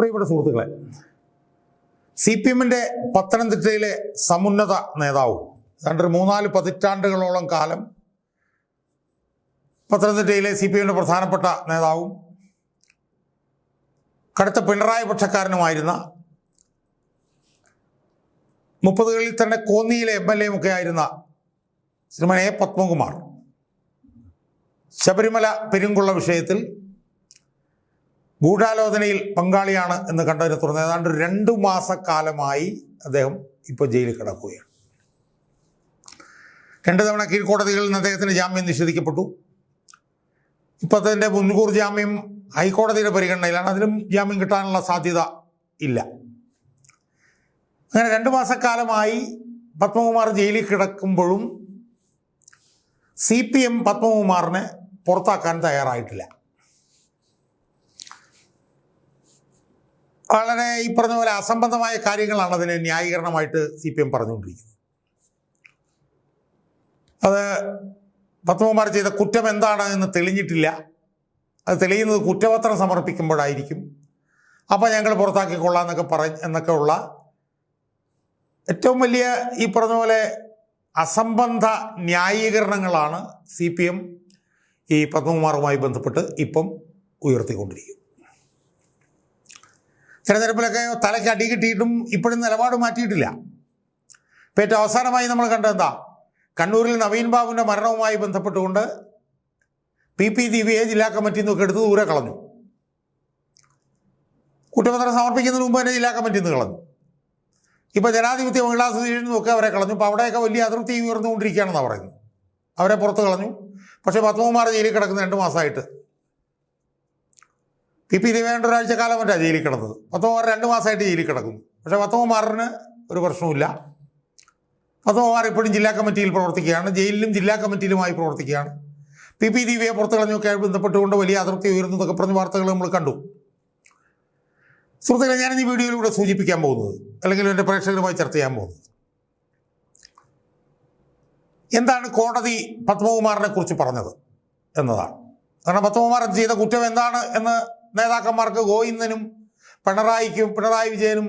പ്രിയപ്പെട്ട സുഹൃത്തുക്കളെ C P എമ്മിന്റെ പത്തനംതിട്ടയിലെ സമുന്നത നേതാവും ഒരു മൂന്നാൽ പതിറ്റാണ്ടുകളോളം കാലം പത്തനംതിട്ടയിലെ സി പി എമ്മിന്റെ പ്രധാനപ്പെട്ട നേതാവും കടുത്ത പിണറായി പക്ഷക്കാരനുമായിരുന്ന മുപ്പതുകളിൽ തന്നെ കോന്നിയിലെ എം എൽ എയും ഒക്കെ ആയിരുന്ന ശ്രീമൻ എ പത്മകുമാർ ശബരിമല പെരുങ്കുള്ള വിഷയത്തിൽ ഗൂഢാലോചനയിൽ പങ്കാളിയാണ് എന്ന് കണ്ടതിനെ തുടർന്ന് ഏതാണ്ട് രണ്ടു മാസക്കാലമായി അദ്ദേഹം ഇപ്പോൾ ജയിലിൽ കിടക്കുകയാണ്. രണ്ട് തവണ കീഴ്ക്കോടതികളിൽ നിന്ന് അദ്ദേഹത്തിന് ജാമ്യം നിഷേധിക്കപ്പെട്ടു. ഇപ്പോൾ അതിന്റെ മുൻകൂർ ജാമ്യം ഹൈക്കോടതിയുടെ പരിഗണനയിലാണ്. അതിലും ജാമ്യം കിട്ടാനുള്ള സാധ്യത ഇല്ല. അങ്ങനെ രണ്ട് മാസക്കാലമായി പത്മകുമാർ ജയിലിൽ കിടക്കുമ്പോഴും സി പി എം പത്മകുമാറിനെ പുറത്താക്കാൻ തയ്യാറായിട്ടില്ല. വളരെ ഈ പറഞ്ഞ പോലെ അസംബന്ധമായ കാര്യങ്ങളാണ് അതിന് ന്യായീകരണമായിട്ട് സി പി എം പറഞ്ഞുകൊണ്ടിരിക്കുന്നത്. അത് പത്മകുമാർ ചെയ്ത കുറ്റം എന്താണ് എന്ന് തെളിഞ്ഞിട്ടില്ല. അത് തെളിയുന്നത് കുറ്റപത്രം സമർപ്പിക്കുമ്പോഴായിരിക്കും. അപ്പം ഞങ്ങൾ പുറത്താക്കിക്കൊള്ളാം എന്നൊക്കെ പറ എന്നൊക്കെ ഉള്ള ഏറ്റവും വലിയ ഈ പറഞ്ഞ പോലെ അസംബന്ധ ന്യായീകരണങ്ങളാണ് സി പി എം ഈ പത്മകുമാറുമായി ബന്ധപ്പെട്ട് ഇപ്പം ഉയർത്തിക്കൊണ്ടിരിക്കുന്നത്. തെരഞ്ഞെടുപ്പിലൊക്കെ തലയ്ക്ക് അടി കിട്ടിയിട്ടും ഇപ്പോഴും നിലപാട് മാറ്റിയിട്ടില്ല. ഇപ്പം ഏറ്റവും അവസാനമായി നമ്മൾ കണ്ടെന്താ കണ്ണൂരിൽ നവീൻ ബാബുവിന്റെ മരണവുമായി ബന്ധപ്പെട്ടുകൊണ്ട് പി പി ദിവ്യയെ ജില്ലാ കമ്മിറ്റിയിൽ നിന്നൊക്കെ എടുത്ത് ദൂരെ കളഞ്ഞു. കുറ്റപത്രം സമർപ്പിക്കുന്നതിന് മുമ്പ് തന്നെ ജില്ലാ കമ്മിറ്റിയിൽ നിന്ന് കളഞ്ഞു. ഇപ്പോൾ ജനാധിപത്യ മഹിളാ അസോസിയേഷനിൽ നിന്നൊക്കെ അവരെ കളഞ്ഞു. അപ്പോൾ അവിടെയൊക്കെ വലിയ അതൃപ്തി ഉയർന്നുകൊണ്ടിരിക്കുകയാണെന്നാണ് പറയുന്നത്. അവരെ പുറത്ത് കളഞ്ഞു. പക്ഷേ പത്മകുമാർ ജയിലിൽ കിടക്കുന്ന രണ്ട് മാസമായിട്ട് പി പി ദേവേന്ദ്രൻ ഒരാഴ്ച കാലം മറ്റാണ് ജയിലിൽ കിടന്നത് പത്മകുമാർ രണ്ട് മാസമായിട്ട് ജയിലിൽ കിടക്കുന്നു പക്ഷേ പത്മകുമാറിന് ഒരു പ്രശ്നവുമില്ല. പത്മകുമാർ ഇപ്പോഴും ജില്ലാ കമ്മിറ്റിയിൽ പ്രവർത്തിക്കുകയാണ്. ജയിലിലും ജില്ലാ കമ്മിറ്റിയിലുമായി പ്രവർത്തിക്കുകയാണ്. പി പി ദീപിയെ പുറത്ത് കളഞ്ഞൊക്കെ ബന്ധപ്പെട്ടുകൊണ്ട് വലിയ അതൃപ്തി ഉയർന്നതൊക്കെ പറഞ്ഞ വാർത്തകൾ നമ്മൾ കണ്ടു. സുഹൃത്തുക്കളെ ഞാൻ ഈ വീഡിയോയിലൂടെ സൂചിപ്പിക്കാൻ പോകുന്നത് അല്ലെങ്കിൽ എന്റെ പ്രേക്ഷകരുമായി ചർച്ച ചെയ്യാൻ പോകുന്നത്. എന്താണ് കോടതി പത്മകുമാറിനെ കുറിച്ച് പറഞ്ഞത് എന്നതാണ്. കാരണം പത്മകുമാർ ചെയ്ത കുറ്റം എന്താണ് എന്ന് നേതാക്കന്മാർക്ക് ഗോവിന്ദനും പിണറായിക്കും പിണറായി വിജയനും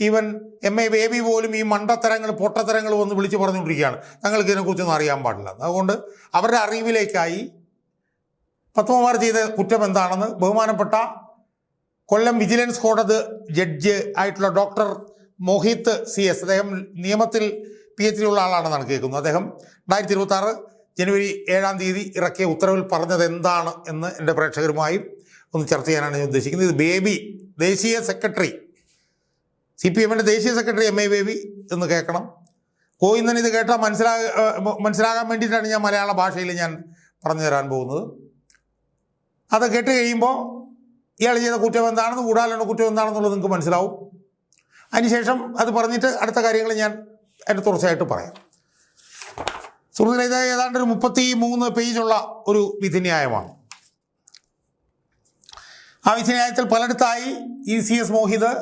ഈവൻ എം എ ബേബി പോലും ഈ മണ്ടത്തരങ്ങൾ പൊട്ടത്തരങ്ങൾ വന്ന് വിളിച്ച് പറഞ്ഞുകൊണ്ടിരിക്കുകയാണ്. ഞങ്ങൾക്ക് ഇതിനെക്കുറിച്ചൊന്നും അറിയാൻ പാടില്ല. അതുകൊണ്ട് അവരുടെ അറിവിലേക്കായി പത്മകുമാർ ചെയ്ത കുറ്റം എന്താണെന്ന് ബഹുമാനപ്പെട്ട കൊല്ലം വിജിലൻസ് കോടതി ജഡ്ജ് ആയിട്ടുള്ള ഡോക്ടർ മോഹിത് സി എസ് അദ്ദേഹം നിയമത്തിൽ പി എച്ച് ഉള്ള ആളാണെന്നാണ് കേൾക്കുന്നത്. അദ്ദേഹം രണ്ടായിരത്തി ഇരുപത്തി ജനുവരി ഏഴാം തീയതി ഇറക്കിയ ഉത്തരവിൽ പറഞ്ഞത് എന്താണ് എന്ന് എന്റെ പ്രേക്ഷകരുമായും ഒന്ന് ചർച്ച ചെയ്യാനാണ് ഞാൻ ഉദ്ദേശിക്കുന്നത്. ഇത് ബേബി ദേശീയ സെക്രട്ടറി. സി പി എമ്മിന്റെ ദേശീയ സെക്രട്ടറി എം എ ബേബി എന്ന് കേൾക്കണം. കോയിന്നൻ ഇത് കേട്ടാൽ മനസ്സിലാ മനസ്സിലാകാൻ വേണ്ടിയിട്ടാണ് ഞാൻ മലയാള ഭാഷയിൽ ഞാൻ പറഞ്ഞു തരാൻ പോകുന്നത്. അത് കേട്ട് കഴിയുമ്പോൾ ഇയാൾ ചെയ്ത കുറ്റം എന്താണെന്ന് കൂടാലുള്ള കുറ്റം എന്താണെന്നുള്ളത് നിങ്ങൾക്ക് മനസ്സിലാവും. അതിനുശേഷം അത് പറഞ്ഞിട്ട് അടുത്ത കാര്യങ്ങൾ ഞാൻ അതിന്റെ തുടർച്ചയായിട്ട് പറയാം. സുഹൃത്തുക്കളെ ഇത് ഏതാണ്ട് ഒരു മുപ്പത്തി മൂന്ന് പേജുള്ള ഒരു വിധിന്യായമാണ്. ആ വിധിന്യായത്തിൽ പലയിടത്തായി ഇ സി എസ് മോഹിത്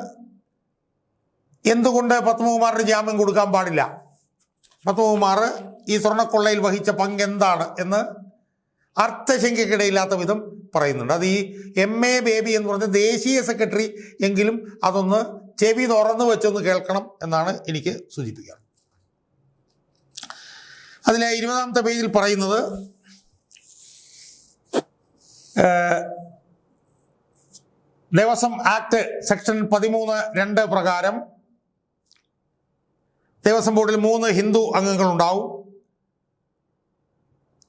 എന്തുകൊണ്ട് പത്മകുമാറിന് ജാമ്യം കൊടുക്കാൻ പാടില്ല? പത്മകുമാർ ഈ സ്വർണക്കൊള്ളയിൽ വഹിച്ച പങ്ക് എന്താണ് എന്ന് അർത്ഥശങ്കയ്ക്കിടയില്ലാത്ത വിധം പറയുന്നുണ്ട്. അത് ഈ എം എ ബേബി എന്ന് പറഞ്ഞ ദേശീയ സെക്രട്ടറി എങ്കിലും അതൊന്ന് ചെവി തുറന്നു വെച്ചൊന്ന് കേൾക്കണം എന്നാണ് എനിക്ക് സൂചിപ്പിക്കുക. അതിലെ ഇരുപതാമത്തെ പേജിൽ പറയുന്നത് ദേവസ്വം ആക്ട് സെക്ഷൻ പതിമൂന്ന് രണ്ട് പ്രകാരം ദേവസ്വം ബോർഡിൽ മൂന്ന് ഹിന്ദു അംഗങ്ങളുണ്ടാവും.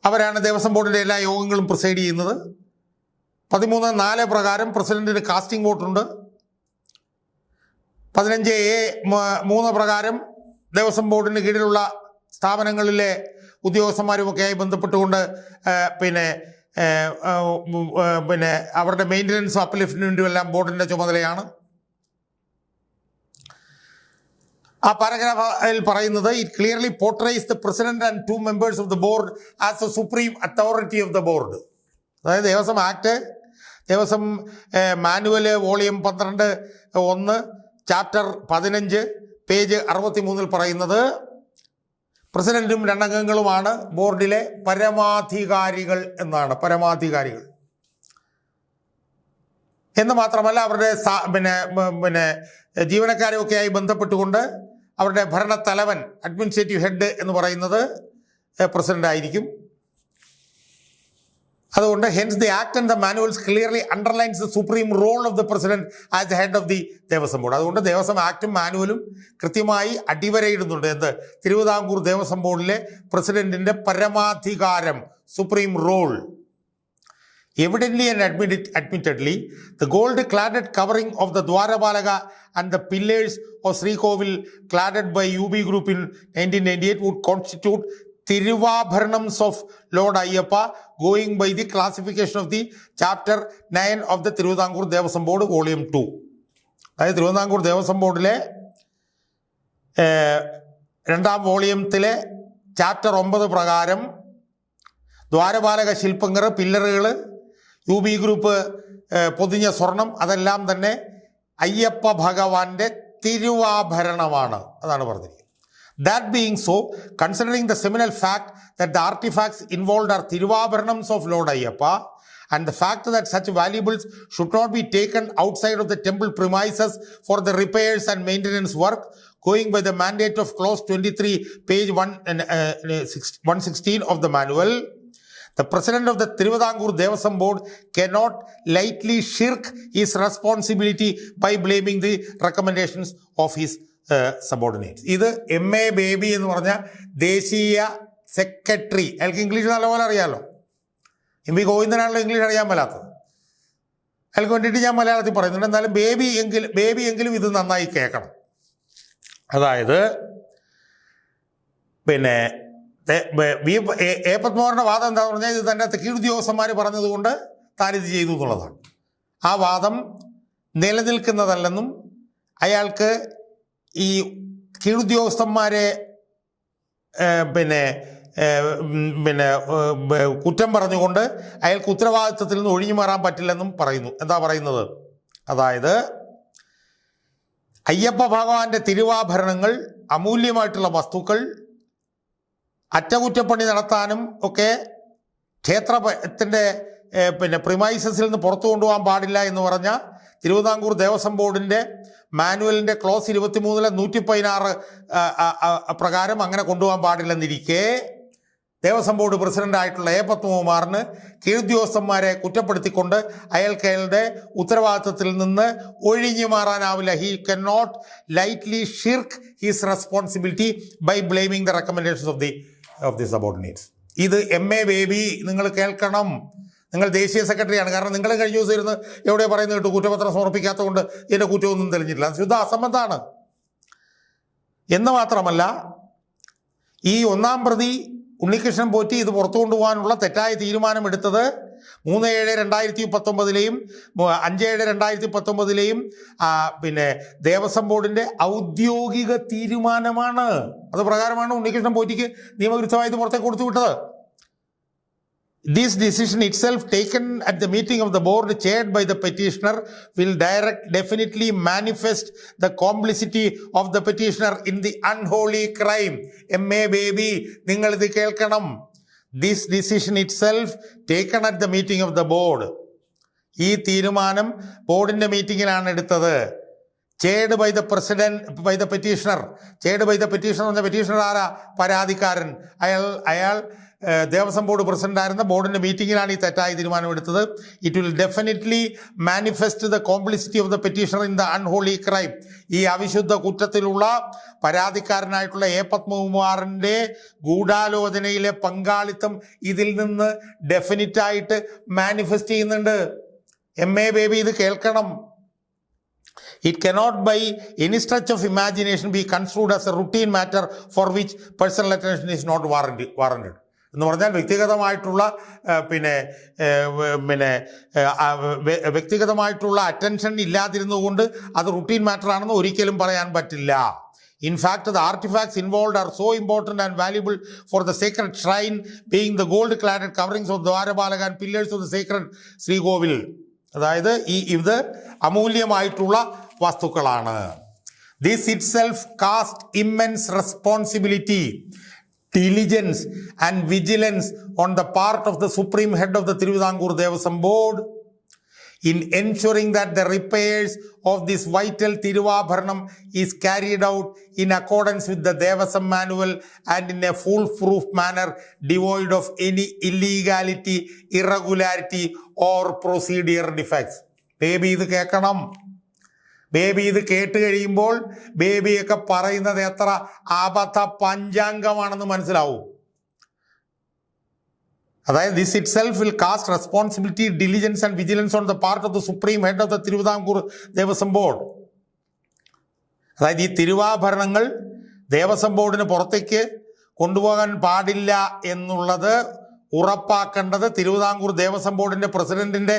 അവരാണ് ദേവസ്വം ബോർഡിന്റെ എല്ലാ യോഗങ്ങളും പ്രിസൈഡ് ചെയ്യുന്നത്. പതിമൂന്ന് നാല് പ്രകാരം പ്രസിഡന്റിന് കാസ്റ്റിംഗ് വോട്ടുണ്ട്. പതിനഞ്ച് എ മൂന്ന് പ്രകാരം ദേവസ്വം ബോർഡിന് കീഴിലുള്ള സ്ഥാപനങ്ങളിലെ ഉദ്യോഗസ്ഥന്മാരുമൊക്കെയായി ബന്ധപ്പെട്ടുകൊണ്ട് പിന്നെ പിന്നെ അവരുടെ മെയിന്റനൻസ് അപ്ലിഫ്റ്റിനും എല്ലാം ബോർഡിന്റെ ചുമതലയാണ്. ആ പാരഗ്രാഫിൽ പറയുന്നത് it clearly portrays the president and two members of the board as the supreme authority of the board അതായത് Devaswom act Devaswom manual volume പന്ത്രണ്ട് ഒന്ന് ചാപ്റ്റർ പതിനഞ്ച് പേജ് അറുപത്തി മൂന്നിൽ പറയുന്നത് പ്രസിഡന്റും രണ്ടംഗങ്ങളുമാണ് ബോർഡിലെ പരമാധികാരികൾ എന്നാണ് പരമാധികാരികൾ. എന്ന് മാത്രമല്ല അവരുടെ പിന്നെ പിന്നെ ജീവനക്കാരുമൊക്കെയായി ബന്ധപ്പെട്ടുകൊണ്ട് അവരുടെ ഭരണത്തലവൻ അഡ്മിനിസ്ട്രേറ്റീവ് ഹെഡ് എന്ന് പറയുന്നത് പ്രസിഡന്റ് ആയിരിക്കും അതുകൊണ്ട് hence the act and the manuals clearly underlines the supreme role of the president as the head of the Devaswom board അതുകൊണ്ട് ദേവസ്വം ആക്ടും മാനുവലും കൃത്യമായി അടിവരയിടുന്നുണ്ട് എന്ത് തിരുവിതാംകൂർ ദേവസ്വം ബോർഡിലെ പ്രസിഡന്റിന്റെ പരമാധികാരം supreme role Evidently and admitted, admittedly, the gold cladded covering of the Dwarapalaga and the pillars of Sri Kovil cladded by UB Group in 1998 would constitute Tiruvabharanams of Lord Ayyappa going by the classification of the chapter 9 of the Tiruvidaംകൂർ Devaswom board volume two. അതായത് തിരുവിതാംകൂർ ദേവസ്വം ബോർഡിലെ രണ്ടാം വോളിയത്തിലെ chapter ഒമ്പത് പ്രകാരം ദ്വാരപാലക ശില്പങ്ങൾ പില്ലറുകൾ U B group പൊതിഞ്ഞ സ്വർണം അതെല്ലാം തന്നെ അയ്യപ്പ ഭഗവാന്റെ തിരുവാഭരണമാണ്. അതാണ് പറഞ്ഞിരിക്കുന്നത്. That being so, considering the seminal fact that the artifacts involved are Thiruvabaranams of Lord Ayappa, and the fact that such valuables should not be taken outside of the temple premises for the repairs and maintenance work, going by the mandate of clause 23, page 116 uh, uh, of the manual, the president of the Trivandrum Devasam Board cannot lightly shirk his responsibility by blaming the recommendations of his subordinates. ഇത് M A Baby എന്ന് പറഞ്ഞ ദേശീയ secretary അയാൾക്ക് English നല്ലപോലെ അറിയാമല്ലോ M V ഗോവിന്ദനാണല്ലോ English അറിയാൻ മേലാത്തത്. അയാൾക്ക് വേണ്ടിയിട്ട് ഞാൻ മലയാളത്തിൽ പറയുന്നുണ്ട്. എന്നാലും ബേബി എങ്കിലും ബേബി എങ്കിലും ഇത് നന്നായി കേൾക്കണം. അതായത് പിന്നെ വി എ- എ വാദം എന്താണെന്ന് പറഞ്ഞാൽ ഇത് തന്നെ കീഴുദ്യോഗസ്ഥന്മാർ പറഞ്ഞതുകൊണ്ട് താനിത് ചെയ്തു എന്നുള്ളതാണ്. ആ വാദം നിലനിൽക്കുന്നതല്ലെന്നും അയാൾക്ക് ഈ കീഴുദ്യോഗസ്ഥന്മാരെ പിന്നെ പിന്നെ കുറ്റം പറഞ്ഞുകൊണ്ട് അയാൾക്ക് ഉത്തരവാദിത്വത്തിൽ നിന്ന് ഒഴിഞ്ഞു മാറാൻ പറ്റില്ലെന്നും പറയുന്നു. എന്താ പറയുന്നത്? അതായത് അയ്യപ്പ ഭഗവാന്റെ തിരുവാഭരണങ്ങൾ അമൂല്യമായിട്ടുള്ള വസ്തുക്കൾ അറ്റകുറ്റപ്പണി നടത്താനും ഒക്കെ ക്ഷേത്രത്തിന്റെ പിന്നെ പ്രിമൈസസിൽ നിന്ന് പുറത്തു കൊണ്ടുപോകാൻ പാടില്ല എന്ന് പറഞ്ഞ തിരുവിതാംകൂർ ദേവസ്വം ബോർഡിന്റെ മാനുവലിന്റെ ക്ലോസ് ഇരുപത്തിമൂന്നിലെ നൂറ്റി പതിനാറ് പ്രകാരം അങ്ങനെ കൊണ്ടുപോകാൻ പാടില്ലെന്നിരിക്കെ ദേവസ്വം ബോർഡ് പ്രസിഡന്റായിട്ടുള്ള എ പത്മകുമാറിന് കീഴുദ്യോഗസ്ഥന്മാരെ കുറ്റപ്പെടുത്തിക്കൊണ്ട് അയാൾക്ക് അയാളുടെ ഉത്തരവാദിത്വത്തിൽ നിന്ന് ഒഴിഞ്ഞു മാറാനാവില്ല. He can not lightly shirk his responsibility by blaming the recommendations of the of the subordinates ഇത് എം എ ബേബി നിങ്ങൾ കേൾക്കണം. നിങ്ങൾ ദേശീയ സെക്രട്ടറിയാണ്. കാരണം നിങ്ങളെ കഴിഞ്ഞ ദിവസം ഇരുന്ന് എവിടെ പറയുന്നത് കേട്ടു കുറ്റപത്രം സമർപ്പിക്കാത്തതുകൊണ്ട് ഇതിന്റെ കുറ്റമൊന്നും തെളിഞ്ഞിട്ടില്ല. ശുദ്ധ അസംബന്ധമാണ് എന്ന് മാത്രമല്ല ഈ ഒന്നാം പ്രതി ഉണ്ണികൃഷ്ണൻ പോറ്റി ഇത് പുറത്തു കൊണ്ടുപോകാനുള്ള തെറ്റായ തീരുമാനമെടുത്തത് മൂന്ന് ഏഴ് രണ്ടായിരത്തി പത്തൊമ്പതിലെയും അഞ്ച് ഏഴ് രണ്ടായിരത്തി പത്തൊമ്പതിലെയും പിന്നെ ദേവസ്വം ബോർഡിന്റെ ഔദ്യോഗിക തീരുമാനമാണ്. അത് പ്രകാരമാണ് ഉണ്ണികൃഷ്ണൻ പോറ്റിക്ക് നിയമവിരുദ്ധമായി ഇത് പുറത്തേക്ക് കൊടുത്തു വിട്ടത്. This decision itself taken at the meeting of the board chaired by the petitioner will direct definitely manifest the complicity of the petitioner in the unholy crime. M.A. Baby, നിങ്ങൾ ഇത് കേൾക്കണം this decision itself taken at the meeting of the board ഈ തീരുമാനം ബോർഡിന്റെ മീറ്റിംഗിലാണ് എടുത്തത് chaired by the president by the petitioner chaired by the petitioner എന്ന petitioner ആരാ പരാതിക്കാരൻ അയാൾ ഏഹ്, ദേവസ്വം ബോർഡ് പ്രസിഡന്റ് ആയിരുന്ന ബോർഡിന്റെ മീറ്റിംഗിലാണ് ഈ തെറ്റായ തീരുമാനമെടുത്തത് it will definitely manifest the complicity of the petitioner in the unholy crime ഈ അവിശുദ്ധ കുറ്റത്തിലുള്ള പരാതിക്കാരനായിട്ടുള്ള എ പത്മകുമാറിന്റെ ഗൂഢാലോചനയിലെ പങ്കാളിത്തം ഇതിൽ നിന്ന് ഡെഫിനറ്റ് ആയിട്ട് മാനിഫെസ്റ്റ് ചെയ്യുന്നുണ്ട് എം എ ബേബി ഇത് കേൾക്കണം it cannot by any stretch of imagination be construed as a routine matter for which personal attention is not warranted. warranted. എന്ന് പറഞ്ഞാൽ വ്യക്തിഗതമായിട്ടുള്ള പിന്നെ പിന്നെ വ്യക്തിഗതമായിട്ടുള്ള അറ്റൻഷൻ ഇല്ലാതിരുന്നുകൊണ്ട് അത് റുട്ടീൻ മാറ്റർ ആണെന്ന് ഒരിക്കലും പറയാൻ പറ്റില്ല. In fact, the artifacts involved are so important and valuable for the sacred shrine, being the gold-cladded coverings of Dwarapalaga and pillars of the sacred ശ്രീകോവിൽ അതായത് ഈ ഇത് അമൂല്യമായിട്ടുള്ള വസ്തുക്കളാണ്. This itself cast immense responsibility diligence and vigilance on the part of the Supreme Head of the Thiruvithamkoor Devaswom Board in ensuring that the repairs of this vital Tiruvabharanam is carried out in accordance with the Devasam manual and in a foolproof manner devoid of any illegality, irregularity or procedural defects. Baby ഇത് കേൾക്കണം baby ഇത് കേട്ട് കഴിയുമ്പോൾ ബേബിയൊക്കെ പറയുന്നത് എത്ര അബദ്ധ പഞ്ചാംഗമാണെന്ന് മനസ്സിലാവും. അതായത് this itself will cast responsibility diligence and vigilance on the part of the supreme head of the Thiruvithamkoor Devaswom board അതായത് ഈ തിരുവാഭരണങ്ങൾ ദേവസ്വം ബോർഡിന് പുറത്തേക്ക് കൊണ്ടുപോകാൻ പാടില്ല എന്നുള്ളത് ഉറപ്പാക്കേണ്ടത് തിരുവിതാംകൂർ ദേവസ്വം ബോർഡിന്റെ പ്രസിഡന്റിന്റെ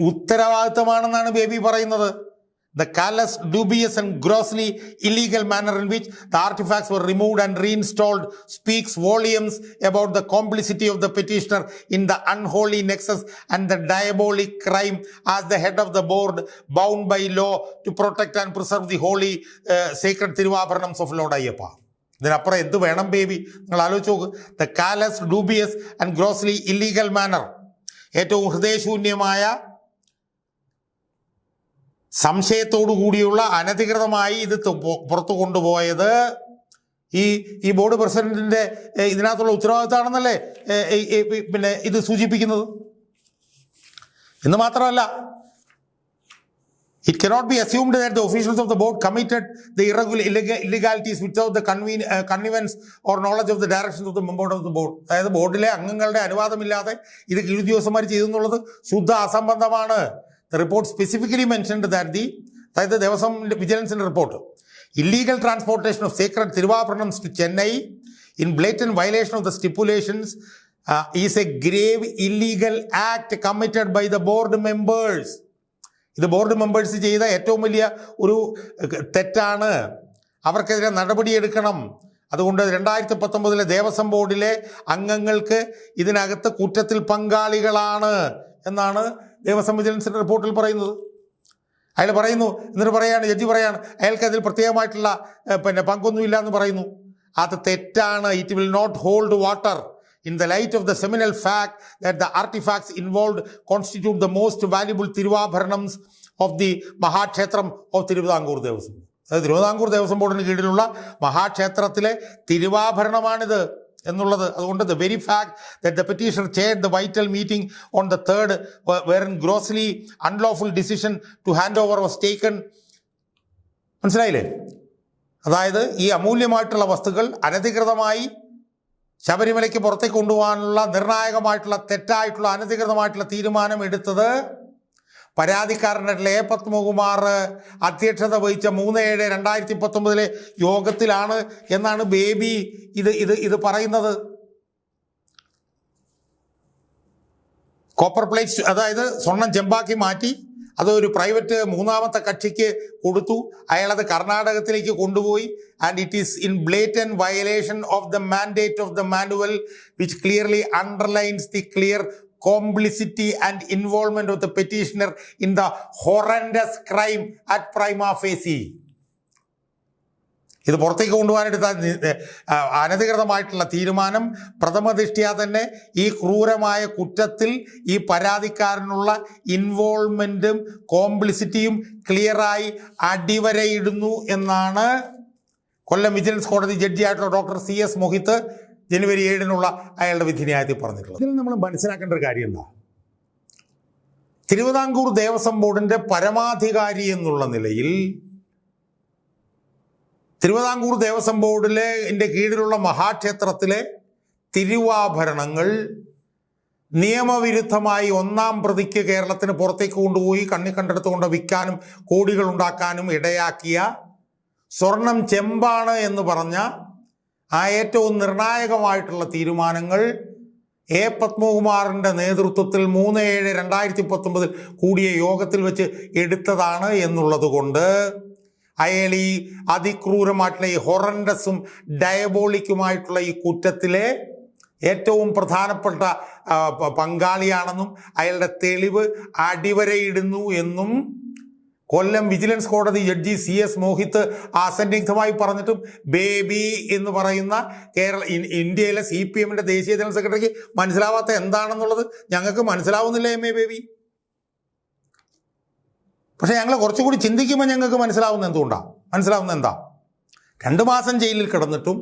ഉത്തരവാദിത്തമാണെന്നാണ് ബേബി പറയുന്നത്. The callous, dubious, and grossly illegal manner in which the artifacts were removed and reinstalled speaks volumes about the complicity of the petitioner in the unholy nexus and the diabolic crime as the head of the board bound by law to protect and preserve the holy uh, sacred Thiruvabharanams of Lord Ayyappa. ഇതിനപ്പുറം എന്ത് വേണം baby നിങ്ങൾ ആലോചിച്ച് നോക്ക് the callous dubious and grossly illegal manner ഏറ്റവും ഹൃദയശൂന്യമായ സംശയത്തോടു കൂടിയുള്ള അനധികൃതമായി ഇത് പുറത്തു കൊണ്ടുപോയത് ഈ ഈ ബോർഡ് പ്രസിഡന്റിന്റെ ഇതിനകത്തുള്ള ഉത്തരവാദിത്തമാണെന്നല്ലേ പിന്നെ ഇത് സൂചിപ്പിക്കുന്നത്? എന്ന് മാത്രമല്ല it cannot be assumed that the officials of the board committed the irregular illegalities without the convene convince or knowledge of the direction of the members of the board അതായത് ബോർഡിലെ അംഗങ്ങളുടെ അനുവാദമില്ലാതെ ഇത് കിഴി ചെയ്തു എന്നുള്ളത് ശുദ്ധ അസംബന്ധമാണ്. The report specifically mentioned that the അതായത് Devaswom വിജിലൻസിന്റെ report illegal transportation of secret Thiruvabharanams to Chennai in blatant violation of the stipulations is a grave illegal act committed by the board members. ഇത് ബോർഡ് മെമ്പേഴ്സ് ചെയ്ത ഏറ്റവും വലിയ ഒരു തെറ്റാണ്. അവർക്കെതിരെ നടപടിയെടുക്കണം അതുകൊണ്ട് രണ്ടായിരത്തി പത്തൊമ്പതിലെ ദേവസ്വം ബോർഡിലെ അംഗങ്ങൾക്ക് ഇതിനകത്ത് കുറ്റത്തിൽ പങ്കാളികളാണ്. എന്നാണ് ദേവസ്വം വിജിലൻസിന്റെ റിപ്പോർട്ടിൽ പറയുന്നത്. അയാൾ പറയുന്നു എന്നിട്ട് പറയാണ് ജഡ്ജി പറയാണ് അയാൾക്ക് അതിൽ പ്രത്യേകമായിട്ടുള്ള പിന്നെ പങ്കൊന്നുമില്ല എന്ന് പറയുന്നു. അത് തെറ്റാണ്. It will not hold water in the light of the seminal fact that the artifacts involve constitute the most valuable Thiruvabharanams of the mahakshetram of Thiruvithamkoor Devaswom അതായത് തിരുവിതാംകൂർ ദേവസ്വം ബോർഡിന് കീഴിലുള്ള മഹാക്ഷേത്രത്തിലെ തിരുവാഭരണമാണിത് എന്നുള്ളത് അതുകൊണ്ട് the very fact that the petitioner chair the vital meeting on the third wherein grossly unlawful decision to hand over was taken മനസ്സിലായില്ലേ? അതായത് ഈ അമൂല്യമായിട്ടുള്ള വസ്തുക്കൾ അനധികൃതമായി ശബരിമലയ്ക്ക് പുറത്തേക്ക് കൊണ്ടുപോകാനുള്ള നിർണായകമായിട്ടുള്ള തെറ്റായിട്ടുള്ള അനധികൃതമായിട്ടുള്ള തീരുമാനം എടുത്തത് പരാതിക്കാരനായിട്ടുള്ള എ പത്മകുമാർ അധ്യക്ഷത വഹിച്ച മൂന്ന് ഏഴ് രണ്ടായിരത്തി പത്തൊമ്പതിലെ യോഗത്തിലാണ് എന്നാണ് ബേബി ഇത് ഇത് ഇത് പറയുന്നത്. കോപ്പർ പ്ലേറ്റ് അതായത് സ്വർണം ചെമ്പാക്കി മാറ്റി അത് ഒരു പ്രൈവറ്റ് മൂന്നാമത്തെ കക്ഷിക്ക് കൊടുത്തു. അയാളത് കർണാടകത്തിലേക്ക് കൊണ്ടുപോയി. And it is in blatant violation of the mandate of the manual which clearly underlines the clear complicity and involvement of the petitioner in the horrendous crime at prima facie ഇത് പുറത്തേക്ക് കൊണ്ടുപോകാനെടുത്ത അനധികൃതമായിട്ടുള്ള തീരുമാനം പ്രഥമദൃഷ്ട്യാ തന്നെ ഈ ക്രൂരമായ കുറ്റത്തിൽ ഈ പരാതിക്കാരനുള്ള ഇൻവോൾവ്മെന്റും കോംപ്ലിസിറ്റിയും ക്ലിയറായി അടിവരയിടുന്നു എന്നാണ് കൊല്ലം വിജിലൻസ് കോടതി ജഡ്ജിയായിട്ടുള്ള ഡോക്ടർ സി എസ് മോഹിത്ത് ജനുവരി ഏഴിനുള്ള അയാളുടെ വിധി ന്യായത്തിൽ പറഞ്ഞിട്ടുള്ളത്. ഇതിൽ നമ്മൾ മനസ്സിലാക്കേണ്ട ഒരു കാര്യം എന്താ? തിരുവിതാംകൂർ ദേവസ്വം ബോർഡിന്റെ പരമാധികാരി എന്നുള്ള നിലയിൽ തിരുവിതാംകൂർ ദേവസ്വം ബോർഡിലെ എന്റെ കീഴിലുള്ള മഹാക്ഷേത്രത്തിലെ തിരുവാഭരണങ്ങൾ നിയമവിരുദ്ധമായി ഒന്നാം പ്രതിക്ക് കേരളത്തിന് പുറത്തേക്ക് കൊണ്ടുപോയി കണ്ണി കണ്ടെടുത്ത് കൊണ്ട് വിൽക്കാനും കോടികൾ ഉണ്ടാക്കാനും ഇടയാക്കിയ സ്വർണം ചെമ്പാണ് എന്ന് പറഞ്ഞ ആ ഏറ്റവും നിർണായകമായിട്ടുള്ള തീരുമാനങ്ങൾ എ പത്മകുമാറിന്റെ നേതൃത്വത്തിൽ മൂന്ന് ഏഴ് രണ്ടായിരത്തി പത്തൊമ്പതിൽ കൂടിയ യോഗത്തിൽ വെച്ച് എടുത്തതാണ് എന്നുള്ളത് കൊണ്ട് അയാൾ ഈ അതിക്രൂരമായിട്ടുള്ള ഈ ഹൊറൻഡസും ഡയബോളിക്കുമായിട്ടുള്ള ഈ കുറ്റത്തിലെ ഏറ്റവും പ്രധാനപ്പെട്ട പങ്കാളിയാണെന്നും അയാളുടെ തെളിവ് അടിവരയിടുന്നു എന്നും കൊല്ലം വിജിലൻസ് കോടതി ജഡ്ജി സി എസ് മോഹിത്ത് അസന്നിഗ്ധമായി പറഞ്ഞിട്ടും ബേബി എന്ന് പറയുന്ന കേരള ഇന്ത്യയിലെ സി പി എമ്മിന്റെ ദേശീയ ജനറൽ സെക്രട്ടറിക്ക് മനസ്സിലാവാത്ത എന്താണെന്നുള്ളത് ഞങ്ങൾക്ക് മനസ്സിലാവുന്നില്ല എം എ ബേബി. പക്ഷേ ഞങ്ങൾ കുറച്ചുകൂടി ചിന്തിക്കുമ്പോൾ ഞങ്ങൾക്ക് മനസ്സിലാവുന്ന എന്തുകൊണ്ടാണ് മനസ്സിലാവുന്ന എന്താ? രണ്ട് മാസം ജയിലിൽ കിടന്നിട്ടും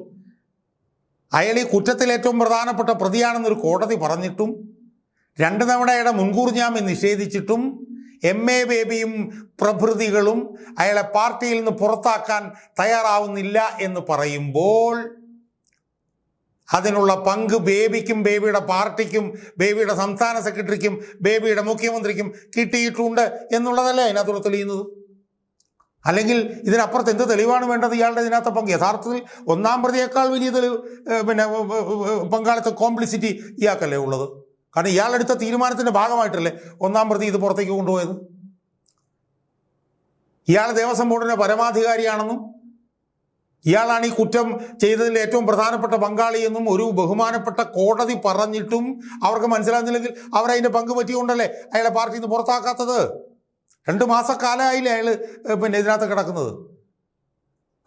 അയാൾ ഈ കുറ്റത്തിൽ ഏറ്റവും പ്രധാനപ്പെട്ട പ്രതിയാണെന്നൊരു കോടതി പറഞ്ഞിട്ടും രണ്ട് തവണയുടെ മുൻകൂർ ജാമ്യം നിഷേധിച്ചിട്ടും എം എ ബേബിയും പ്രഭൃതികളും അയാളെ പാർട്ടിയിൽ നിന്ന് പുറത്താക്കാൻ തയ്യാറാവുന്നില്ല എന്ന് പറയുമ്പോൾ അതിനുള്ള പങ്ക് ബേബിക്കും ബേബിയുടെ പാർട്ടിക്കും ബേബിയുടെ സംസ്ഥാന സെക്രട്ടറിക്കും ബേബിയുടെ മുഖ്യമന്ത്രിക്കും കിട്ടിയിട്ടുണ്ട് എന്നുള്ളതല്ലേ അതിനകത്തൂടെ തെളിയുന്നത്? അല്ലെങ്കിൽ ഇതിനപ്പുറത്ത് എന്ത് തെളിവാണ് വേണ്ടത് ഇയാളുടെ ഇതിനകത്ത് പങ്ക്? യഥാർത്ഥത്തിൽ ഒന്നാം പ്രതിയേക്കാൾ വലിയ തെളിവ് പിന്നെ പങ്കാളിത്ത കോംപ്ലിസിറ്റി ഇയാൾക്കല്ലേ ഉള്ളത്? കാരണം ഇയാളെടുത്ത തീരുമാനത്തിന്റെ ഭാഗമായിട്ടല്ലേ ഒന്നാം പ്രതി ഇത് പുറത്തേക്ക് കൊണ്ടുപോയത്? ഇയാൾ ദേവസ്വം ബോർഡിന്റെ പരമാധികാരിയാണെന്നും ഇയാളാണ് ഈ കുറ്റം ചെയ്തതിൽ ഏറ്റവും പ്രധാനപ്പെട്ട പങ്കാളി എന്നും ഒരു ബഹുമാനപ്പെട്ട കോടതി പറഞ്ഞിട്ടും അവർക്ക് മനസ്സിലാകുന്നില്ലെങ്കിൽ അവരതിന്റെ പങ്ക് പറ്റിയുകൊണ്ടല്ലേ അയാളെ പാർട്ടിയിൽ നിന്ന് പുറത്താക്കാത്തത്? രണ്ട് മാസക്കാലമായില്ലേ അയാൾ പിന്നെ ഇതിനകത്ത് കിടക്കുന്നത്.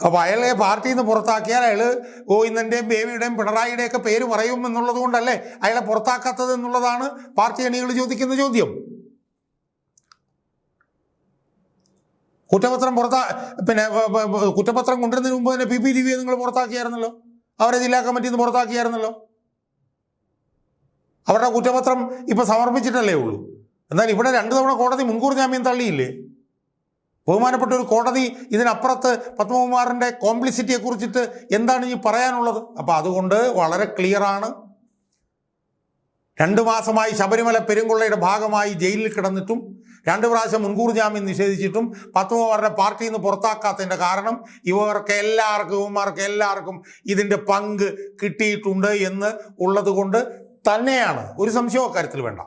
അപ്പോൾ അയാളെ പാർട്ടിയിൽ നിന്ന് പുറത്താക്കിയാൽ അയാൾ ഗോവിന്ദന്റെയും ബേബിയുടെയും പിണറായിയുടെയും ഒക്കെ പേര് പറയും എന്നുള്ളത് കൊണ്ടല്ലേ അയാളെ പുറത്താക്കാത്തത് എന്നുള്ളതാണ് പാർട്ടി അണികൾ ചോദിക്കുന്ന ചോദ്യം. കുറ്റപത്രം പുറത്താ പിന്നെ കുറ്റപത്രം കൊണ്ടുവരുന്നതിന് മുമ്പ് തന്നെ പി പി ദിവ്യ നിങ്ങൾ പുറത്താക്കിയായിരുന്നല്ലോ? അവരെ ജില്ലാ കമ്മിറ്റിയിൽ നിന്ന് പുറത്താക്കിയായിരുന്നല്ലോ? അവരുടെ കുറ്റപത്രം ഇപ്പൊ സമർപ്പിച്ചിട്ടല്ലേ ഉള്ളൂ? എന്നാൽ ഇവിടെ രണ്ടു തവണ കോടതി മുൻകൂർ ജാമ്യം തള്ളിയില്ലേ? ബഹുമാനപ്പെട്ട ഒരു കോടതി ഇതിനപ്പുറത്ത് പത്മകുമാറിന്റെ കോംപ്ലിസിറ്റിയെ കുറിച്ചിട്ട് എന്താണ് ഇനി പറയാനുള്ളത്? അപ്പോൾ അതുകൊണ്ട് വളരെ ക്ലിയറാണ് രണ്ട് മാസമായി ശബരിമല പെരുങ്കൊള്ളയുടെ ഭാഗമായി ജയിലിൽ കിടന്നിട്ടും രണ്ട് പ്രാവശ്യം മുൻകൂർ ജാമ്യം നിഷേധിച്ചിട്ടും പത്മകുമാറിനെ പാർട്ടിയിൽ നിന്ന് പുറത്താക്കാത്തതിന്റെ കാരണം ഇവർക്ക് എല്ലാവർക്കും ഇവന്മാർക്ക് എല്ലാവർക്കും ഇതിന്റെ പങ്ക് കിട്ടിയിട്ടുണ്ട് എന്ന് ഉള്ളത് തന്നെയാണ്. ഒരു സംശയവും അക്കാര്യത്തിൽ വേണ്ട.